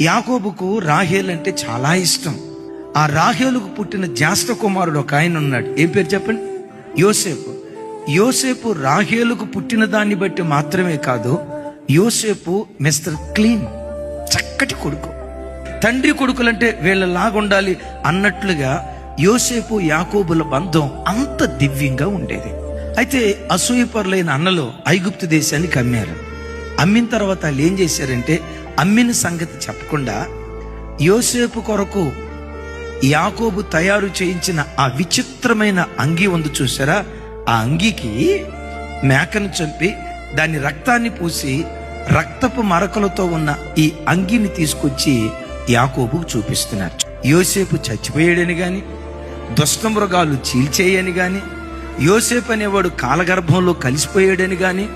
యాకోబుకు రాహేల్ అంటే చాలా ఇష్టం. ఆ రాహేలుకు పుట్టిన జ్యేష్ఠ కుమారుడు ఒక ఆయన ఉన్నాడు. ఏం పేరు చెప్పండి? యోసేపు. యోసేపు రాహేలుకు పుట్టిన దాన్ని బట్టి మాత్రమే కాదు యోసేపు మిస్టర్ క్లీన్ చక్కటి కొడుకు. తండ్రి కొడుకులంటే వీళ్ళలాగా ఉండాలి అన్నట్లుగా యోసేపు యాకోబుల బంధం అంత దివ్యంగా ఉండేది. అయితే అసూయపరులైన అన్నలు ఐగుప్తు దేశానికి అమ్మారు. అమ్మిన తర్వాత వాళ్ళు ఏం చేశారంటే అమ్మిన సంగతి చెప్పకుండా యోసేపు కొరకు యాకోబు తయారు చేయించిన ఆ విచిత్రమైన అంగీ ఉంది చూసారా ఆ అంగీకి మేకను చంపి దాని రక్తాన్ని పూసి రక్తపు మరకలతో ఉన్న ఈ అంగిని తీసుకొచ్చి యాకోబుకు చూపిస్తున్నారు. యోసేపు చచ్చిపోయాడని గాని దుష్టమృగాలు చీల్చేయని గాని యోసేపు అనేవాడు కాలగర్భంలో కలిసిపోయాడని గాని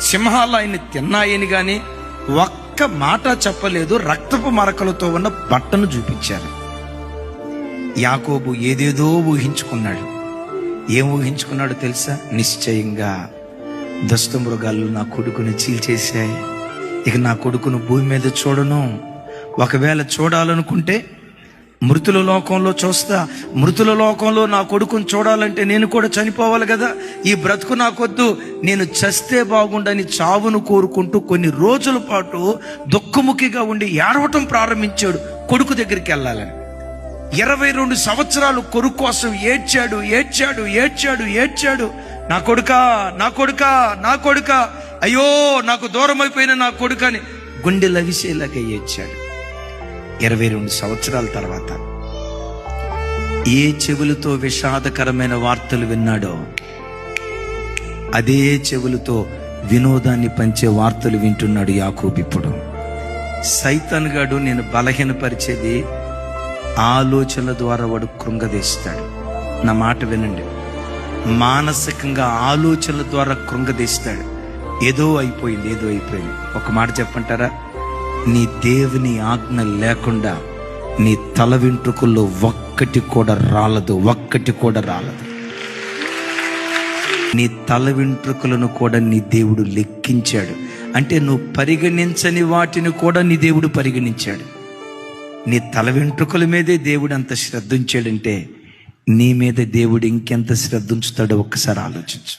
సింహాలు ఆయన తిన్నాయని గాని ఒక్క మాట చెప్పలేదు రక్తపు మరకలతో ఉన్న బట్టను చూపించారు. యాకోబు ఏదేదో ఊహించుకున్నాడు. ఏం ఊహించుకున్నాడు తెలుసా? నిశ్చయంగా దుష్ట మృగాలు నా కొడుకుని చీల్చేశాయి. ఇక నా కొడుకును భూమి మీద చూడను. ఒకవేళ చూడాలనుకుంటే మృతుల లోకంలో చూస్తా మృతుల లోకంలో నా కొడుకుని చూడాలంటే నేను కూడా చనిపోవాలి కదా. ఈ బ్రతుకు నాకొద్దు. నేను చస్తే బాగుండని చావును కోరుకుంటూ కొన్ని రోజుల పాటు దుఃఖముఖిగా ఉండి ఏడవటం ప్రారంభించాడు కొడుకు దగ్గరికి వెళ్ళాలని. ఇరవై రెండు సంవత్సరాలు కొడుకు కోసం ఏడ్చాడు ఏడ్చాడు ఏడ్చాడు ఏడ్చాడు. నా కొడుక నా కొడుక నా కొడుక. అయ్యో నాకు దూరం అయిపోయిన నా కొడుకని గుండె లవిసేలాగా ఏడ్చాడు. ఇరవై రెండు సంవత్సరాల తర్వాత ఏ చెవులతో విషాదకరమైన వార్తలు విన్నాడో అదే చెవులతో వినోదాన్ని పంచే వార్తలు వింటున్నాడు యాకూబ్ ఇప్పుడు. సైతాన్ గాడు నేను బలహీనపరిచేది ఆలోచనల ద్వారా వాడు కృంగదీస్తాడు నా మాట వినండి. మానసికంగా ఆలోచనల ద్వారా కృంగదీస్తాడు ఏదో అయిపోయింది ఏదో అయిపోయింది. ఒక మాట చెప్పంటారా? నీ దేవుని ఆజ్ఞ లేకుండా నీ తల వెంట్రుకల్లో ఒక్కటి కూడా రాలదు ఒక్కటి కూడా రాలదు. నీ తల వెంట్రుకలను కూడా నీ దేవుడు లెక్కించాడు. అంటే నువ్వు పరిగణించని వాటిని కూడా నీ దేవుడు పరిగణించాడు. నీ తల వెంట్రుకల మీదే దేవుడు అంత శ్రద్ధ ఉంచాడంటే నీ మీద దేవుడు ఇంకెంత శ్రద్ధ ఉంచుతాడో ఒక్కసారి ఆలోచించు.